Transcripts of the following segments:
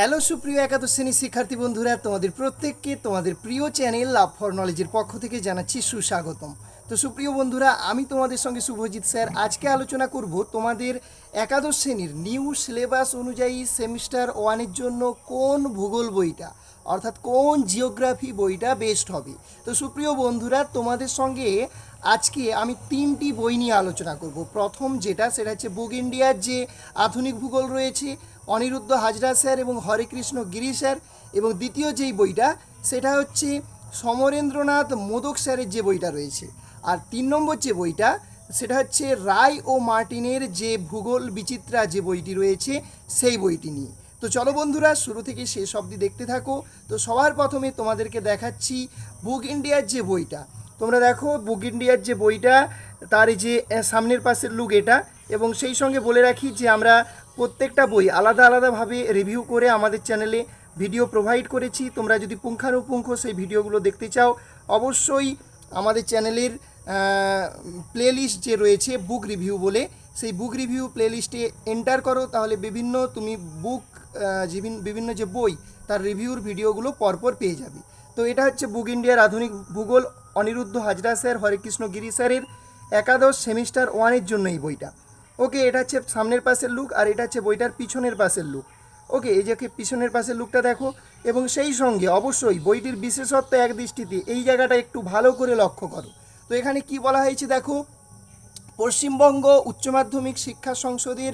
Hello সুপ্রিয় একাদশ শ্রেণির শিক্ষার্থী বন্ধুরা, তোমাদের প্রত্যেককে তোমাদের প্রিয় চ্যানেল লাভ ফর নলেজের পক্ষ থেকে জানাচ্ছি সুস্বাগতম। তো সুপ্রিয় বন্ধুরা, আমি তোমাদের সঙ্গে শুভজিৎ স্যার। আজকে আলোচনা করব তোমাদের একাদশ শ্রেণির নিউ সিলেবাস অনুযায়ী সেমিস্টার ওয়ানের জন্য কোন ভূগোল বইটা, অর্থাৎ কোন জিওগ্রাফি বইটা বেস্ট হবে। তো সুপ্রিয় বন্ধুরা, তোমাদের সঙ্গে আজকে আমি তিনটি বই নিয়ে আলোচনা করব। প্রথম যেটা, সেটা হচ্ছে বুক ইন্ডিয়ার যে আধুনিক ভূগোল রয়েছে অনিরুদ্ধ হাজরা স্যার এবং হরেকৃষ্ণ গিরি স্যার এবং দ্বিতীয় যেই বইটা, সেটা হচ্ছে সমরেন্দ্রনাথ মোদক স্যারের যে বইটা রয়েছে। আর তিন নম্বর যে বইটা, সেটা হচ্ছে রায় ও মার্টিনের যে ভূগোল বিচিত্রা যে বইটি রয়েছে, সেই বইটি নিয়ে। তো চলো বন্ধুরা, শুরু থেকে শেষ অবধি দেখতে থাকো। তো সবার প্রথমে তোমাদেরকে দেখাচ্ছি বুক ইন্ডিয়ার যে বইটা। তোমরা দেখো, বুক ইন্ডিয়ার যে বইটা, তার যে সামনের পাশের লুক এটা এবং সেই সঙ্গে বলে রাখি যে আমরা প্রত্যেকটা বই আলাদা আলাদাভাবে রিভিউ করে আমাদের চ্যানেলে ভিডিও প্রোভাইড করেছি। তোমরা যদি পুঙ্খানুপুঙ্খ সেই ভিডিওগুলো দেখতে চাও, অবশ্যই আমাদের চ্যানেলের প্লেলিস্ট যে রয়েছে বুক রিভিউ বলে, সেই বুক রিভিউ প্লেলিস্টে এন্টার করো। তাহলে বিভিন্ন তুমি বুক বিভিন্ন যে বই, তার রিভিউর ভিডিওগুলো পরপর পেয়ে যাবে। তো এটা হচ্ছে বুক ইন্ডিয়ার আধুনিক ভূগোল। অনিরুদ্ধ হাজরা স্যার, হরেকৃষ্ণ গিরি স্যারের একাদশ সেমিস্টার ওয়ানের জন্য এই বইটা। ওকে, এটা হচ্ছে সামনের পাশের লুক আর এটা হচ্ছে বইটার পিছনের পাশের লুক ওকে, এই যে পিছনের পাশের লুকটা দেখো। এবং সেই সঙ্গে অবশ্যই বইটির বিশেষত্ব এক দৃষ্টিতে এই জায়গাটা একটু ভালো করে লক্ষ্য করো। তো এখানে কি বলা হয়েছে দেখো? পশ্চিমবঙ্গ উচ্চ মাধ্যমিক শিক্ষা সংসদের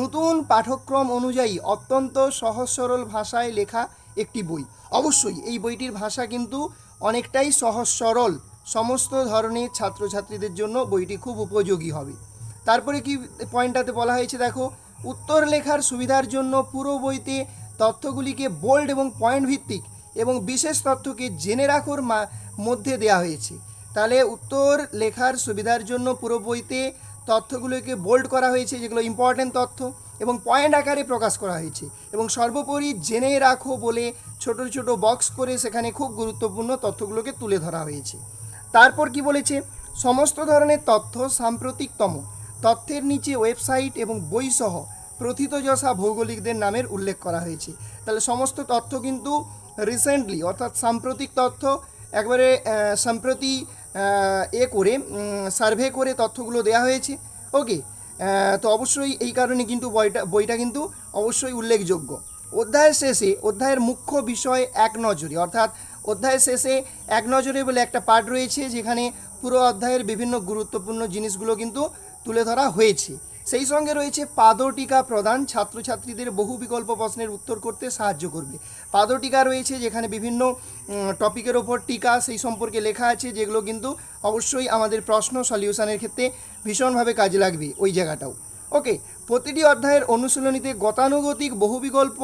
নতুন পাঠ্যক্রম অনুযায়ী অত্যন্ত সহজ সরল ভাষায় লেখা একটি বই। অবশ্যই এই বইটির ভাষা কিন্তু অনেকটাই সহজ সরল। সমস্ত ধরনের ছাত্রছাত্রীদের জন্য বইটি খুব উপযোগী হবে। তারপরে কি পয়েন্টটাতে বলা হয়েছে, দেখো, উত্তর লেখার সুবিধার জন্য পুরো বইতে তথ্যগুলিকে বোল্ড এবং পয়েন্ট ভিত্তিক এবং বিশেষ তথ্যকে জেনে রাখোর মধ্যে দেওয়া হয়েছে। তাহলে উত্তর লেখার সুবিধার জন্য পুরো বইতে তথ্যগুলোকে বোল্ড করা হয়েছে, যেগুলো ইম্পর্ট্যান্ট তথ্য, এবং পয়েন্ট আকারে প্রকাশ করা হয়েছে। এবং সর্বোপরি জেনে রাখো বলে ছোট ছোট বক্স করে সেখানে খুব গুরুত্বপূর্ণ তথ্যগুলোকে তুলে ধরা হয়েছে। তারপর কি বলেছে? সমস্ত ধরনের তথ্য সাম্প্রতিকতম। তথ্যের নিচে ওয়েবসাইট এবং বইসহ প্রথিতযশা ভৌগোলিকদের নামের উল্লেখ করা হয়েছে। তাহলে সমস্ত তথ্য কিন্তু রিসেন্টলি অর্থাৎ সাম্প্রতিক তথ্য, একবারে সম্প্রতি এ করে সার্ভে করে তথ্যগুলো দেওয়া হয়েছে। ওকে তো অবশ্যই এই কারণে কিন্তু বইটা বইটা কিন্তু অবশ্যই উল্লেখযোগ্য। অধ্যায়ের শেষে, অধ্যায়ের মুখ্য বিষয় এক নজরে, অর্থাৎ অধ্যায়ের শেষে এক নজরে বলে একটা পার্ট রয়েছে, যেখানে পুরো অধ্যায়ের বিভিন্ন গুরুত্বপূর্ণ জিনিসগুলো কিন্তু তুলে ধরা হয়েছে। সেই সঙ্গে রয়েছে পাদটিকা প্রদান। ছাত্রছাত্রীদের বহু বিকল্প প্রশ্নের উত্তর করতে সাহায্য করবে। পাদটিকা রয়েছে যেখানে বিভিন্ন টপিকের ওপর টিকা সেই সম্পর্কে লেখা আছে, যেগুলো কিন্তু অবশ্যই আমাদের প্রশ্ন সলিউশনের ক্ষেত্রে ভীষণভাবে কাজে লাগবে ওই জায়গাটাও। ওকে, প্রতিটি অধ্যায়ের অনুশীলনীতে গতানুগতিক বহু বিকল্প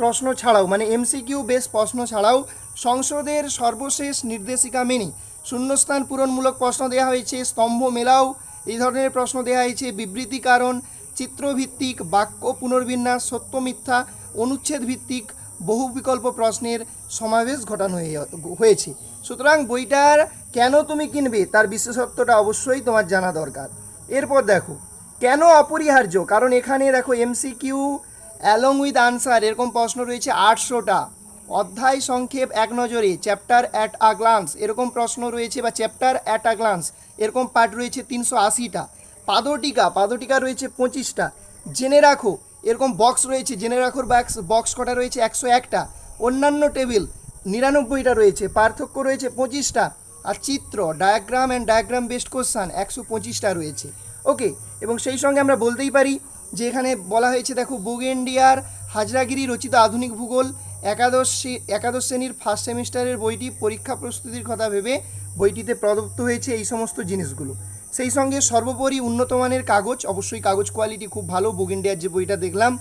প্রশ্ন ছাড়াও মানে এমসিকিউ বেস প্রশ্ন ছাড়াও সংসদের সর্বশেষ নির্দেশিকা মেনে শূন্যস্থান পূরণমূলক প্রশ্ন দেওয়া হয়েছে, স্তম্ভ মেলাও এই ধরনের প্রশ্ন দেওয়া হয়েছে, বিবৃতি কারণ, চিত্রভিত্তিক বাক্য পুনর্বিন্যাস, সত্য মিথ্যা, অনুচ্ছেদ ভিত্তিক বহু বিকল্প প্রশ্নের সমাবেশ ঘটানো হয়ে- হয়েছে। সুতরাং বইটার কেন তুমি কিনবে, তার বিশেষত্বটা অবশ্যই তোমার জানা দরকার। এরপর দেখো, কেন অপরিহার্য? কারণ এখানে দেখো এমসিকিউ অ্যালং উইথ আনসার এরকম প্রশ্ন রয়েছে আটশোটা। অধ্যায় সংক্ষেপ এক নজরে চ্যাপ্টার অ্যাট আ গ্লান্স এরকম প্রশ্ন রয়েছে বা চ্যাপ্টার অ্যাট আ গ্লান্স এরকম পার্ট রয়েছে তিনশো আশিটা। পাদটিকা পাদটিকা রয়েছে পঁচিশটা। জেনে রাখো, এরকম বক্স রয়েছে, জেনে রাখোর বক্স বক্স কটা রয়েছে? একশো একটা। অন্যান্য টেবিল নিরানব্বইটা রয়েছে। পার্থক্য রয়েছে পঁচিশটা। আর চিত্র diagram and diagram best question একশো পঁচিশটা রয়েছে। ওকে এবং সেই সঙ্গে আমরা বলতেই পারি যে এখানে বলা হয়েছে, দেখো বুক ইন্ডিয়ার হাজরাগিরি রচিত আধুনিক ভূগোল। একাদশ একাদশ শ্রেণির ফার্স্ট সেমিস্টারের বইটি পরীক্ষা প্রস্তুতির কথা ভেবে বইটিতে প্রদত্ত হয়েছে এই সমস্ত জিনিসগুলো। সেই সঙ্গে সর্বোপরি উন্নত মানের কাগজ, অবশ্যই কাগজ কোয়ালিটি খুব ভালো বুক ইন্ডিয়ার যে বইটা দেখলাম,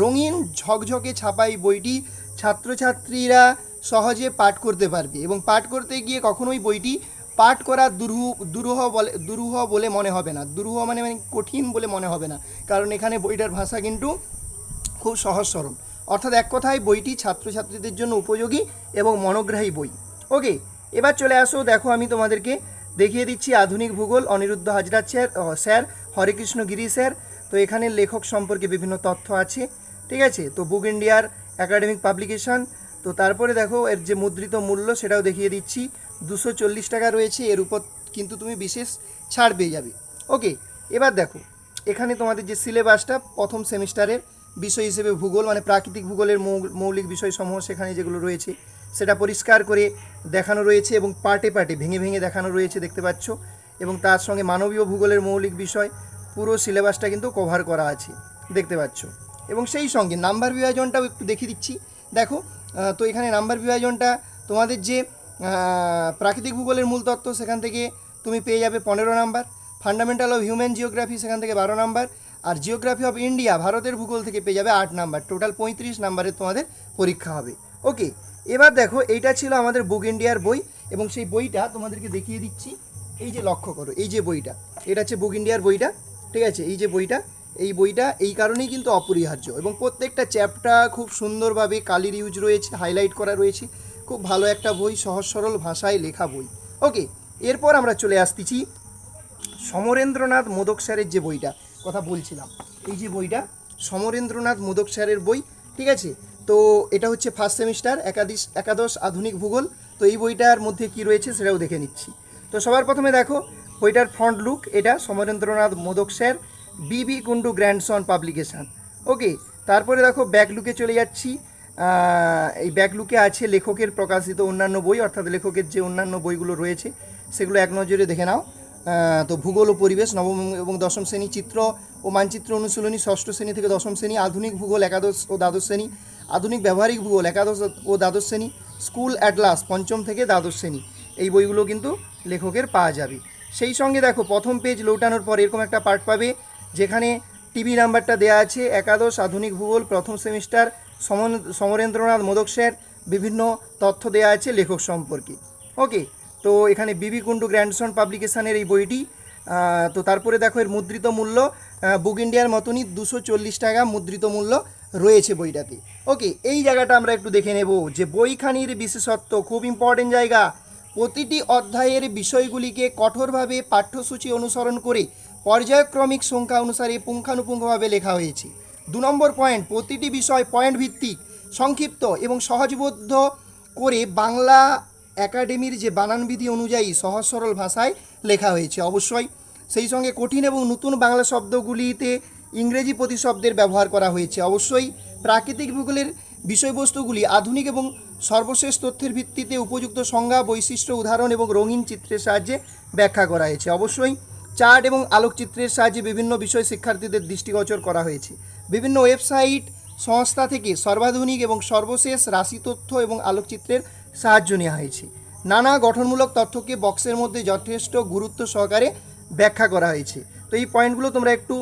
রঙিন ঝকঝকে ছাপা এই বইটি ছাত্রছাত্রীরা সহজে পাঠ করতে পারবে এবং পাঠ করতে গিয়ে কখনোই বইটি পাঠ করা দুরূহ দুরূহ বলে দুরূহ বলে মনে হবে না। দুরূহ মানে মানে কঠিন বলে মনে হবে না। কারণ এখানে বইটার ভাষা কিন্তু খুব সহজ সরল। অর্থাৎ এক কথায় বইটি ছাত্রছাত্রীদের জন্য উপযোগী এবং মনোগ্রাহী বই। ওকে, এবার চলে আসো, দেখো আমি তোমাদেরকে দেখিয়ে দিচ্ছি আধুনিক ভূগোল, Aniruddha Hazra sir sir, Harekrishna Giri sir. তো এখানে লেখক সম্পর্কে বিভিন্ন তথ্য আছে, ঠিক আছে? তো বুক ইন্ডিয়ার একাডেমিক পাবলিকেশান। তো তারপরে দেখো, এর যে মুদ্রিত মূল্য সেটাও দেখিয়ে দিচ্ছি। দুশো চল্লিশ টাকা রয়েছে, এর উপর কিন্তু তুমি বিশেষ ছাড় পেয়ে যাবে। ওকে, এবার দেখো, এখানে তোমাদের যে সিলেবাসটা প্রথম সেমিস্টারের বিষয় হিসেবে ভূগোল মানে প্রাকৃতিক ভূগোলের মৌলিক বিষয়সমূহ সেখানে যেগুলো রয়েছে, সেটা পরিষ্কার করে দেখানো রয়েছে এবং পার্টে পার্টে ভেঙে ভেঙে দেখানো রয়েছে দেখতে পাচ্ছ। এবং তার সঙ্গে মানবীয় ভূগোলের মৌলিক বিষয়, পুরো সিলেবাসটা কিন্তু কভার করা আছে, দেখতে পাচ্ছ। এবং সেই সঙ্গে নাম্বার বিভাজনটাও একটু দেখিয়ে দিচ্ছি। দেখো তো এখানে নাম্বার বিভাজনটা তোমাদের যে প্রাকৃতিক ভূগোলের মূল তত্ত্ব, সেখান থেকে তুমি পেয়ে যাবে পনেরো number fundamental of human geography সেখান থেকে বারো নাম্বার আর জিওগ্রাফি অফ ইন্ডিয়া ভারতের ভূগোল থেকে পেয়ে যাবে আট নাম্বার। টোটাল পঁয়ত্রিশ নাম্বারের তোমাদের পরীক্ষা হবে। ওকে এবার দেখো, এইটা ছিল আমাদের বুক ইন্ডিয়ার বই এবং সেই বইটা তোমাদেরকে দেখিয়ে দিচ্ছি। এই যে লক্ষ্য করো, এই যে বইটা, এটা হচ্ছে বুক ইন্ডিয়ার বইটা, ঠিক আছে? এই যে বইটা, এই বইটা এই কারণেই কিন্তু অপরিহার্য এবং প্রত্যেকটা চ্যাপ্টার খুব সুন্দরভাবে কালির ইউজ রয়েছে হাইলাইট করা রয়েছে। খুব ভালো একটা বই, সহজ সরল ভাষায় লেখা বই। ওকে এরপর আমরা চলে আসতেছি সমরেন্দ্রনাথ মোদক স্যারের যে বইটা। কথা বলছিলাম। এই যে বইটা, সমরেন্দ্রনাথ মোদক স্যারের বই, ঠিক আছে? তো এটা হচ্ছে ফার্স্ট সেমিস্টার একাদশ একাদশ আধুনিক ভূগোল। তো এই বইটার মধ্যে কি রয়েছে সেটাও দেখে নিচ্ছি। তো সবার প্রথমে দেখো, বইটার ফ্রন্ট লুক এটা, সমরেন্দ্রনাথ মোদক স্যার বিবি কুন্ডু গ্র্যান্ডসন পাবলিকেশান ওকে তারপরে দেখো ব্যাক লুকে চলে যাচ্ছি। এই ব্যাক লুকে আছে লেখকের প্রকাশিত অন্যান্য বই, অর্থাৎ লেখকের যে অন্যান্য বইগুলো রয়েছে, সেগুলো এক নজরে দেখে নাও। তো ভূগোল ও পরিবেশ, নবম এবং দশম শ্রেণি চিত্র ও মানচিত্র অনুশীলনী ষষ্ঠ শ্রেণি থেকে দশম শ্রেণি, আধুনিক ভূগোল, একাদশ ও দ্বাদশ শ্রেণি, আধুনিক ব্যবহারিক ভূগোল, একাদশ ও দ্বাদশ শ্রেণি, স্কুল অ্যাটলাস, পঞ্চম থেকে দ্বাদশ শ্রেণি। এই বইগুলো কিন্তু লেখকের পাওয়া যাবে। সেই সঙ্গে দেখো, প্রথম পেজ লৌটানোর পর এরকম একটা পার্ট পাবে, যেখানে টিভি নাম্বারটা দেওয়া আছে, একাদশ, আধুনিক ভূগোল, প্রথম সেমিস্টার সমরেন্দ্রনাথ মোদক স্যার বিভিন্ন তথ্য দেওয়া আছে লেখক সম্পর্কে। ওকে তো এখানে বিবি কুন্ডু গ্র্যান্ডসন পাবলিকেশনের এই বইটি তো তারপরে দেখো এর মুদ্রিত মূল্য বুক ইন্ডিয়ার মতনই দুশো চল্লিশ টাকা মুদ্রিত মূল্য রয়েছে বইটাতে। ওকে, এই জায়গাটা আমরা একটু দেখে নেব যে বইখানির বিশেষত্ব খুব ইম্পর্টেন্ট জায়গা। প্রতিটি অধ্যায়ের বিষয়গুলিকে কঠোরভাবে পাঠ্যসূচি অনুসরণ করে পর্যায়ক্রমিক সংখ্যা অনুসারে পুঙ্খানুপুঙ্খভাবে লেখা হয়েছে। দু নম্বর পয়েন্ট প্রতিটি বিষয় পয়েন্ট ভিত্তিক, সংক্ষিপ্ত এবং সহজবোধ্য করে বাংলা একাডেমির যে বানানবিধি অনুযায়ী সহজ সরল ভাষায় লেখা হয়েছে। অবশ্যই সেই সঙ্গে কঠিন এবং নতুন বাংলা শব্দগুলিতে ইংরেজি প্রতিশব্দের ব্যবহার করা হয়েছে। অবশ্যই প্রাকৃতিক ভূগোলের বিষয়বস্তুগুলি আধুনিক এবং সর্বশেষ তথ্যের ভিত্তিতে উপযুক্ত সংজ্ঞা, বৈশিষ্ট্য, উদাহরণ এবং রঙিন চিত্রের সাহায্যে ব্যাখ্যা করা হয়েছে। অবশ্যই চার্ট এবং আলোকচিত্রের সাহায্যে বিভিন্ন বিষয় শিক্ষার্থীদের দৃষ্টিগোচর করা হয়েছে। বিভিন্ন ওয়েবসাইট, সংস্থা থেকে সর্বাধুনিক এবং সর্বশেষ রাশি তথ্য এবং আলোকচিত্রের সাহায্য নেওয়া হয়েছে। নানা গঠনমূলক তথ্যকে বক্সের মধ্যে যথেষ্ট গুরুত্ব সহকারে ব্যাখ্যা করা হয়েছে। তো এই পয়েন্টগুলো তোমরা একটু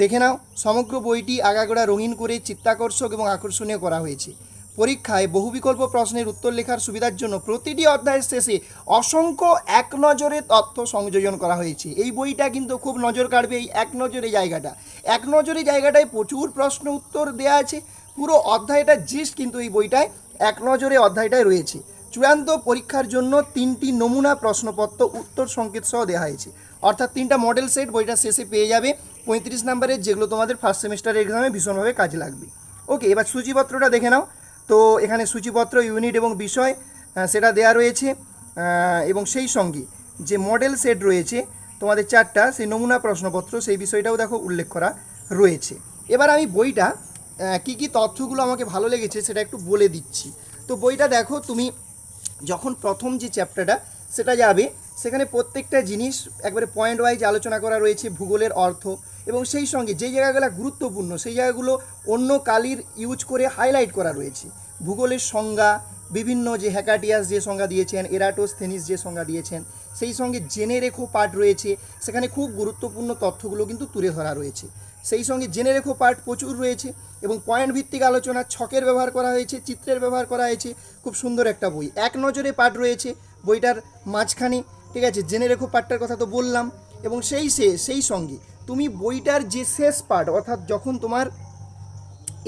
দেখে নাও। সমগ্র বইটি আগাগোড়া রঙিন করে চিত্তাকর্ষক এবং আকর্ষণীয় করা হয়েছে। পরীক্ষায় বহু বিকল্প প্রশ্নের উত্তর লেখার সুবিধার জন্য প্রতিটি অধ্যায়ের শেষে অসংখ্য এক নজরে তথ্য সংযোজন করা হয়েছে। এই বইটা কিন্তু খুব নজর কাড়বে এই এক নজরে জায়গাটা। এক নজরে জায়গাটায় প্রচুর প্রশ্ন উত্তর দেওয়া আছে। পুরো অধ্যায়টা জিস্ট কিন্তু এই বইটায় এক নজরে অধ্যায়টায় রয়েছে। চূড়ান্ত পরীক্ষার জন্য তিনটি নমুনা প্রশ্নপত্র উত্তর সংকেত সহ দেওয়া হয়েছে। অর্থাৎ তিনটা মডেল সেট বইটা শেষে পেয়ে যাবে। পঁয়ত্রিশ নাম্বারের যেগুলো তোমাদের ফার্স্ট সেমিস্টার এক্সামে ভীষণভাবে কাজে লাগবে। ওকে এবার সূচিপত্রটা দেখে নাও। তো এখানে সূচিপত্র ইউনিট এবং বিষয় সেটা দেয়া রয়েছে। এবং সেই সঙ্গে যে মডেল সেট রয়েছে, তোমাদের চারটা, সেই নমুনা প্রশ্নপত্র, সেই বিষয়টাও দেখো উল্লেখ করা রয়েছে। এবার আমি বইটা কি কি তথ্যগুলো আমাকে ভালো লেগেছে সেটা একটু বলে দিচ্ছি। তো বইটা দেখো, তুমি যখন প্রথম যে চ্যাপ্টারটা, সেটা যাবে, সেখানে প্রত্যেকটা জিনিস একবারে পয়েন্ট ওয়াইজ আলোচনা করা রয়েছে ভূগোলের অর্থ এবং সেই সঙ্গে যেই জায়গাগুলো গুরুত্বপূর্ণ, সেই জায়গাগুলো অন্য কালির ইউজ করে হাইলাইট করা রয়েছে। ভূগোলের সংজ্ঞা, বিভিন্ন যে হ্যাকাটিয়াস যে সংজ্ঞা দিয়েছেন এরাটোস্থেনিস যে সংজ্ঞা দিয়েছেন, সেই সঙ্গে জেনে রেখো পাঠ রয়েছে। সেখানে খুব গুরুত্বপূর্ণ তথ্যগুলো কিন্তু তুলে ধরা রয়েছে। সেই সঙ্গে জেনে রেখো পাঠ প্রচুর রয়েছে এবং পয়েন্ট ভিত্তিক আলোচনা, ছকের ব্যবহার করা হয়েছে, চিত্রের ব্যবহার করা হয়েছে, খুব সুন্দর একটা বই। এক নজরে পাঠ রয়েছে বইটার মাঝখানে, ঠিক আছে? জেনে রেখো পাঠটার কথা তো বললাম। এবং সেই সে, সেই সঙ্গে তুমি বইটার যে শেষ পার্ট অর্থাৎ যখন তোমার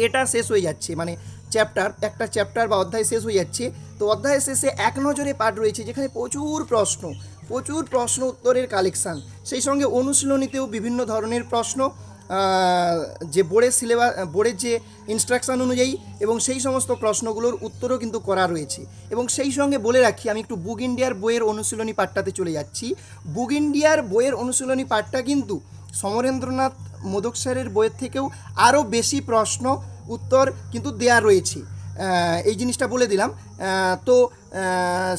এটা শেষ হয়ে যাচ্ছে মানে চ্যাপ্টার একটা চ্যাপ্টার বা অধ্যায় শেষ হয়ে যাচ্ছে, তো অধ্যায়ের শেষে এক নজরে পাঠ রয়েছে যেখানে প্রচুর প্রশ্ন প্রচুর প্রশ্ন উত্তরের কালেকশান সেই সঙ্গে অনুশীলনীতেও বিভিন্ন ধরনের প্রশ্ন যে বোর্ডের সিলেবাস, বোর্ডের যে ইনস্ট্রাকশন অনুযায়ী এবং সেই সমস্ত প্রশ্নগুলোর উত্তরও কিন্তু করা রয়েছে। এবং সেই সঙ্গে বলে রাখি, আমি একটু বুক ইন্ডিয়ার বইয়ের অনুশীলনী পাঠটাতে চলে যাচ্ছি। বুক ইন্ডিয়ার বইয়ের অনুশীলনী পাঠটা কিন্তু সমরেন্দ্রনাথ মোদক স্যারের বইয়ের থেকেও আরও বেশি প্রশ্ন, উত্তর কিন্তু দেয়া রয়েছে। এই জিনিসটা বলে দিলাম। তো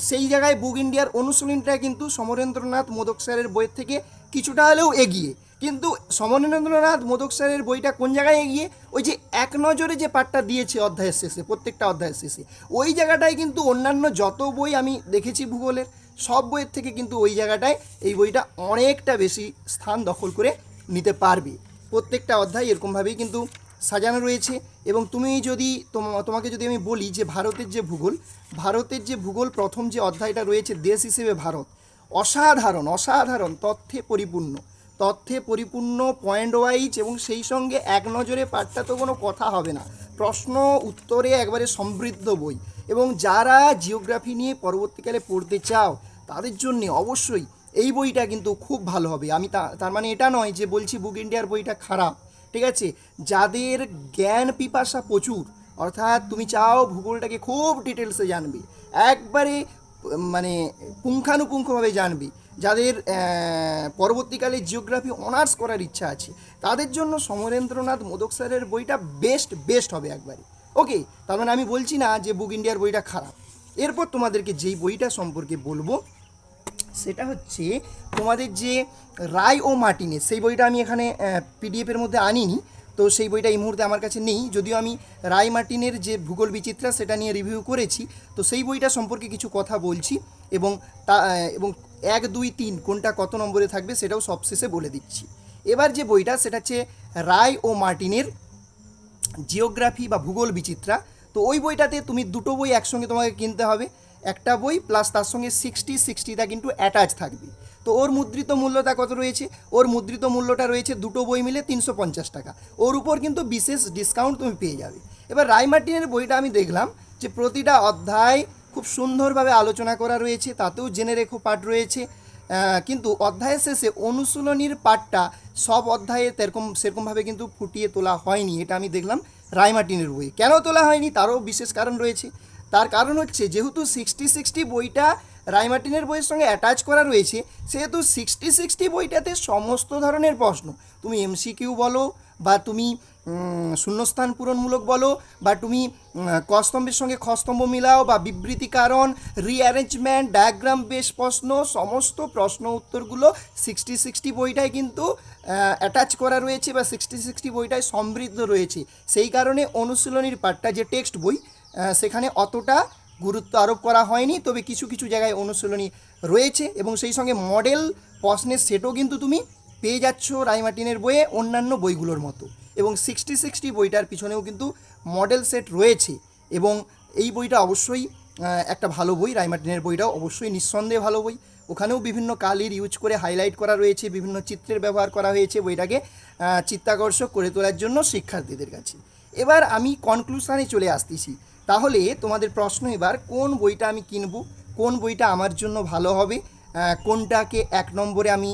সেই জায়গায় বুক ইন্ডিয়ার অনুশীলনটা কিন্তু সমরেন্দ্রনাথ মোদক স্যারের বইয়ের থেকে কিছুটা হলেও এগিয়ে। কিন্তু সমরেন্দ্রনাথ মোদক স্যারের বইটা কোন জায়গায় এগিয়ে ওই যে এক নজরে যে পাঠটা দিয়েছে অধ্যায়ের শেষে, প্রত্যেকটা অধ্যায়ের শেষে, ওই জায়গাটায় কিন্তু অন্যান্য যত বই আমি দেখেছি ভূগোলের, সব বইয়ের থেকে কিন্তু ওই জায়গাটায় এই বইটা অনেকটা বেশি স্থান দখল করে নিতে পারবে। প্রত্যেকটা অধ্যায় এরকমভাবেই কিন্তু সাজানো রয়েছে এবং তুমি যদি তোম- তোমাকে যদি আমি বলি যে ভারতের যে ভূগোল, ভারতের যে ভূগোল প্রথম যে অধ্যায়টা রয়েছে দেশ হিসেবে ভারত, অসাধারণ অসাধারণ, তথ্যে পরিপূর্ণ। তথ্যে পরিপূর্ণ পয়েন্ট ওয়াইজ এবং সেই সঙ্গে এক নজরে পাঠটা তো কোনো কথা হবে না। প্রশ্ন, উত্তরে একবারে সমৃদ্ধ বই। এবং যারা জিওগ্রাফি নিয়ে পরবর্তীকালে পড়তে চাও, তাদের জন্য অবশ্যই এই বইটা কিন্তু খুব ভালো হবে। আমি তার মানে এটা নয় যে বলছি বুক ইন্ডিয়ার বইটা খারাপ, ঠিক আছে? যাদের জ্ঞান পিপাসা প্রচুর, অর্থাৎ তুমি চাও ভূগোলটাকে খুব ডিটেলসে জানবে, একবারে মানে পুঙ্খানুপুঙ্খভাবে জানবে যাদের পরবর্তীকালে জিওগ্রাফি অনার্স করার ইচ্ছা আছে, তাদের জন্য সমরেন্দ্রনাথ মোদক স্যারের বইটা বেস্ট বেস্ট হবে একবারে। ওকে তার মানে আমি বলছি না যে বুক ইন্ডিয়ার বইটা খারাপ। এরপর তোমাদেরকে যেই বইটা সম্পর্কে বলব, সেটা হচ্ছে তোমাদের যে রায় ও মার্টিনের সেই বইটা আমি এখানে পিডিএফের মধ্যে আনিনি। তো সেই বইটা এই মুহূর্তে আমার কাছে নেই। যদিও আমি রায় মার্টিনের যে ভূগোল বিচিত্রা, সেটা নিয়ে রিভিউ করেছি। তো সেই বইটা সম্পর্কে কিছু কথা বলছি এবং তা এবং এক, দুই, তিন, কোনটা কত নম্বরে থাকবে সেটাও সবশেষে বলে দিচ্ছি। এবার যে বইটা, সেটা হচ্ছে রায় ও মার্টিনের জিওগ্রাফি বা ভূগোল বিচিত্রা। তো ওই বইটাতে তুমি দুটো বই একসঙ্গে তোমাকে কিনতে হবে। একটা বই প্লাস তার সঙ্গে সিক্সটি সিক্সটিটা কিন্তু অ্যাটাচ থাকবে। তো ওর মুদ্রিত মূল্যটা কত রয়েছে? ওর মুদ্রিত মূল্যটা রয়েছে দুটো বই মিলে তিনশো পঞ্চাশ টাকা। ওর উপর কিন্তু বিশেষ ডিসকাউন্ট তুমি পেয়ে যাবে। এবার রায় মার্টিনের বইটা আমি দেখলাম যে প্রতিটা অধ্যায় খুব সুন্দরভাবে আলোচনা করা রয়েছে, তাতেও জেনে রেখো পাঠ রয়েছে। কিন্তু অধ্যায়ের শেষে অনুশীলনীর পাঠটা সব অধ্যায়ে তেরকম, সেরকমভাবে কিন্তু ফুটিয়ে তোলা হয়নি, এটা আমি দেখলাম রায়মার্টিনের বই। কেন তোলা হয়নি? তারও বিশেষ কারণ রয়েছে। তার কারণ হচ্ছে, যেহেতু সিক্সটি সিক্সটি বইটা রায়মার্টিনের বইয়ের সঙ্গে অ্যাটাচ করা রয়েছে, সেহেতু সিক্সটি সিক্সটি বইটাতে সমস্ত ধরনের প্রশ্ন, তুমি এমসিকিউ বলো বা তুমি শূন্যস্থান পূরণমূলক বলো বা তুমি কস্তম্ভের সঙ্গে খস্তম্ভ মিলাও বা বিবৃতি কারণ রিঅ্যারেঞ্জমেন্ট ডায়াগ্রাম বেশ প্রশ্ন, সমস্ত প্রশ্ন উত্তরগুলো সিক্সটি সিক্সটি বইটায় কিন্তু অ্যাটাচ করা রয়েছে বা সিক্সটি সিক্সটি বইটায় সমৃদ্ধ রয়েছে। সেই কারণে অনুশীলনীর পাঠটা যে টেক্সট বই সেখানে অতটা গুরুত্ব আরোপ করা হয়নি, তবে কিছু কিছু জায়গায় অনুশীলনী রয়েছে এবং সেই সঙ্গে মডেল প্রশ্নের সেটও কিন্তু তুমি পেয়ে যাচ্ছ রায়মার্টিনের বইয়ে অন্যান্য বইগুলোর মতো। এবং সিক্সটি সিক্সটি বইটার পিছনেও কিন্তু মডেল সেট রয়েছে এবং এই বইটা অবশ্যই একটা ভালো বই। রায়মার্টিনের বইটাও অবশ্যই নিঃসন্দেহে ভালো বই। ওখানেও বিভিন্ন কালির ইউজ করে হাইলাইট করা রয়েছে, বিভিন্ন চিত্রের ব্যবহার করা হয়েছে বইটাকে চিত্তাকর্ষক করে তোলার জন্য শিক্ষার্থীদের কাছে। এবার আমি কনক্লুশনে চলে আসতেছি। তাহলে তোমাদের প্রশ্ন এবার, কোন বইটা আমি কিনব? কোন বইটা আমার জন্য ভালো হবে? কোনটাকে এক নম্বরে আমি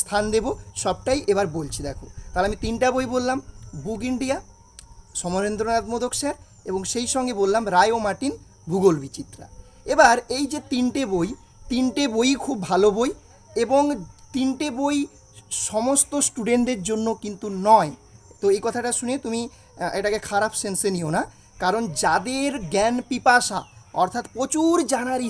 স্থান দেব? সবটাই এবার বলছি, দেখো। তাহলে আমি তিনটা বই বললাম, book India, Samarendranath Modak sir এবং সেই সঙ্গে বললাম রায় ও মার্টিন ভূগোল বিচিত্রা। এবার এই যে তিনটে বই তিনটে বই খুব ভালো বই এবং তিনটে বই সমস্ত স্টুডেন্টদের জন্য কিন্তু নয়। তো এই কথাটা শুনে তুমি এটাকে খারাপ সেন্সে নিও না। কারণ যাদের জ্ঞান পিপাসা, অর্থাৎ প্রচুর জানার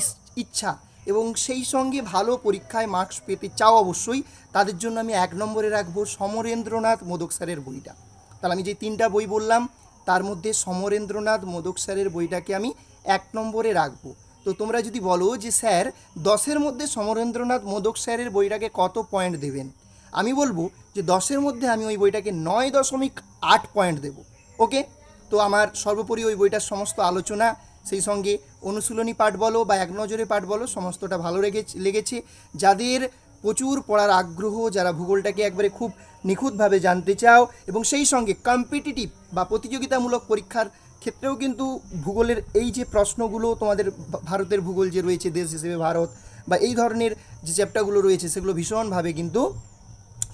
ইচ্ছা এবং সেই সঙ্গে ভালো পরীক্ষায় মার্কস পেতে চাও অবশ্যই, তাদের জন্য আমি এক নম্বরে রাখব সমরেন্দ্রনাথ মোদক স্যারের বইটা। তাহলে আমি যে তিনটা বই বললাম, তার মধ্যে সমরেন্দ্রনাথ মোদক স্যারের বইটাকে আমি এক নম্বরে রাখব। তো তোমরা যদি বলো যে স্যার, দশের মধ্যে সমরেন্দ্রনাথ মোদক স্যারের বইটাকে কত পয়েন্ট দেবেন? আমি বলব যে দশের মধ্যে আমি ওই বইটাকে নয় দশমিক আট পয়েন্ট দেবো। ওকে তো আমার সর্বোপরি ওই বইটার সমস্ত আলোচনা, সেই সঙ্গে অনুশীলনী পাঠ বলো বা এক নজরে পাঠ বলো, সমস্তটা ভালো লেগে লেগেছে। যাদের প্রচুর পড়ার আগ্রহ, যারা ভূগোলটাকে একবারে খুব নিখুঁতভাবে জানতে চাও এবং সেই সঙ্গে কম্পিটিটিভ বা প্রতিযোগিতামূলক পরীক্ষার ক্ষেত্রেও কিন্তু ভূগোলের এই যে প্রশ্নগুলো, তোমাদের ভারতের ভূগোল যে রয়েছে, দেশ হিসেবে ভারত বা এই ধরনের যে চ্যাপ্টারগুলো রয়েছে, সেগুলো ভীষণভাবে কিন্তু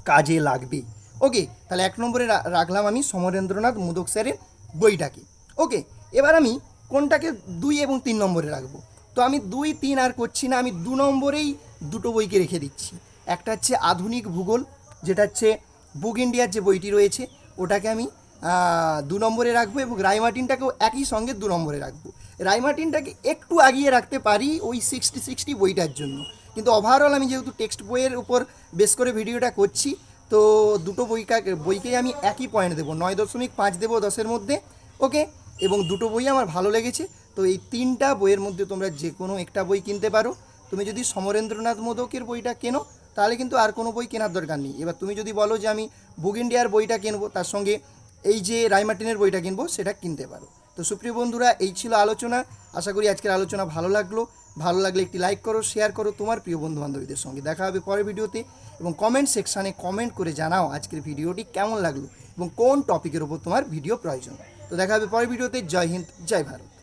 কাজে লাগবে। ওকে, তাহলে এক নম্বরে রাখলাম আমি সমরেন্দ্রনাথ মোদক স্যারের বইটাকে। ওকে, এবার আমি কোনটাকে দুই এবং তিন নম্বরে রাখব। তো আমি দুই, তিন আর করছি না, আমি দু নম্বরেই দুটো বইকে রেখে দিচ্ছি। একটা হচ্ছে আধুনিক ভূগোল, যেটা হচ্ছে বুক ইন্ডিয়ার যে বইটি রয়েছে, ওটাকে আমি দু নম্বরে রাখব এবং রায়মার্টিনটাকেও একই সঙ্গে দু নম্বরে রাখব। রায়মার্টিনটাকে একটু আগিয়ে রাখতে পারি ওই সিক্সটি সিক্সটি বইটার জন্য। কিন্তু ওভারঅল আমি যেহেতু টেক্সট বইয়ের উপর বেস করে ভিডিওটা করছি, তো দুটো বইকা, বইকেই আমি একই পয়েন্ট দেবো, নয় দশমিক পাঁচ দেবো দশের মধ্যে। ওকে? এবং দুটো বই আমার ভালো লেগেছে। তো এই তিনটা বইয়ের মধ্যে তোমরা যে কোনো একটা বই কিনতে পারো। তুমি যদি সমরেন্দ্রনাথ মোদকের বইটা কেনো, তাহলে কিন্তু আর কোনো বই কেনার দরকার নেই। এবার তুমি যদি বলো যে আমি বুক ইন্ডিয়ার বইটা কিনবো, তার সঙ্গে এই যে রায়মার্টিনের বইটা কিনবো, সেটা কিনতে পারো। তো সুপ্রিয় বন্ধুরা, এই ছিল আলোচনা। আশা করি আজকের আলোচনা ভালো লাগল। ভালো লাগলে একটি লাইক করো, শেয়ার করো তোমার প্রিয় বন্ধু বান্ধবীদের সঙ্গে। দেখা হবে পরের ভিডিওতে। এবং কমেন্ট সেকশানে কমেন্ট করে জানাও আজকের ভিডিওটি কেমন লাগল এবং কোন টপিকের উপর তোমার ভিডিও প্রয়োজন। তো দেখা হবে পরের ভিডিওতে। জয় হিন্দ জয় ভারত।